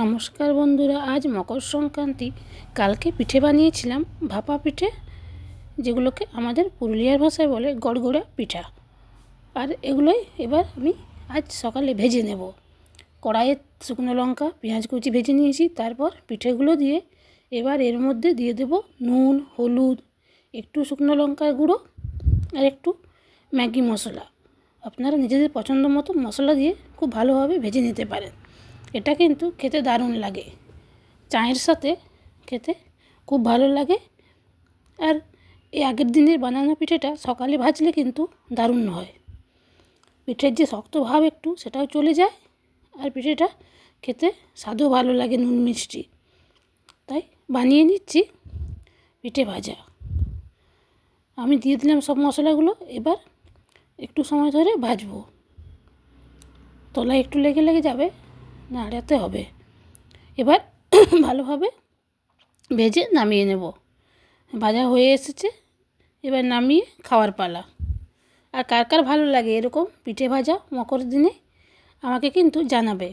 নমস্কার বন্ধুরা, আজ মকর সংক্রান্তি। কালকে পিঠে বানিয়েছিলাম ভাপা পিঠে, যেগুলোকে আমাদের পুরুলিয়ার ভাষায় বলে গড়গড়া পিঠা। আর এগুলোই এবার আমি আজ সকালে ভেজে নেব। কড়াইয়ে শুকনো লঙ্কা, পেঁয়াজ কুচি ভেজে নিয়েছি, তারপর পিঠেগুলো দিয়ে এবার এর মধ্যে দিয়ে দেব নুন, হলুদ, একটু শুকনো লঙ্কার গুঁড়ো আর একটু ম্যাগি মশলা। আপনারা নিজেদের পছন্দ মতো মশলা দিয়ে খুব ভালোভাবে ভেজে নিতে পারেন। এটা কিন্তু খেতে দারুণ লাগে। চায়ের সাথে খেতে খুব ভালো লাগে। আর এই আগের দিনের বানানো পিঠেটা সকালে ভাজলে কিন্তু দারুণ হয়। পিঠের যে শক্ত ভাব একটু, সেটাও চলে যায়। আর পিঠেটা খেতে স্বাদও ভালো লাগে, নুন মিষ্টি। তাই বানিয়ে নিচ্ছি পিঠে ভাজা। আমি দিয়ে দিলাম সব মশলাগুলো, এবার একটু সময় ধরে ভাজবো। তলায় একটু লেগে লেগে যাবে। নাড়াতে হবে। এবার ভালোভাবে ভেজে নামিয়ে নেব। ভাজা হয়ে এসেছে, এবার নামিয়ে খাওয়ার পালা। আর কার কার ভালো লাগে এরকম পিঠে ভাজা মকর দিনে, আমাকে কিন্তু জানাবে।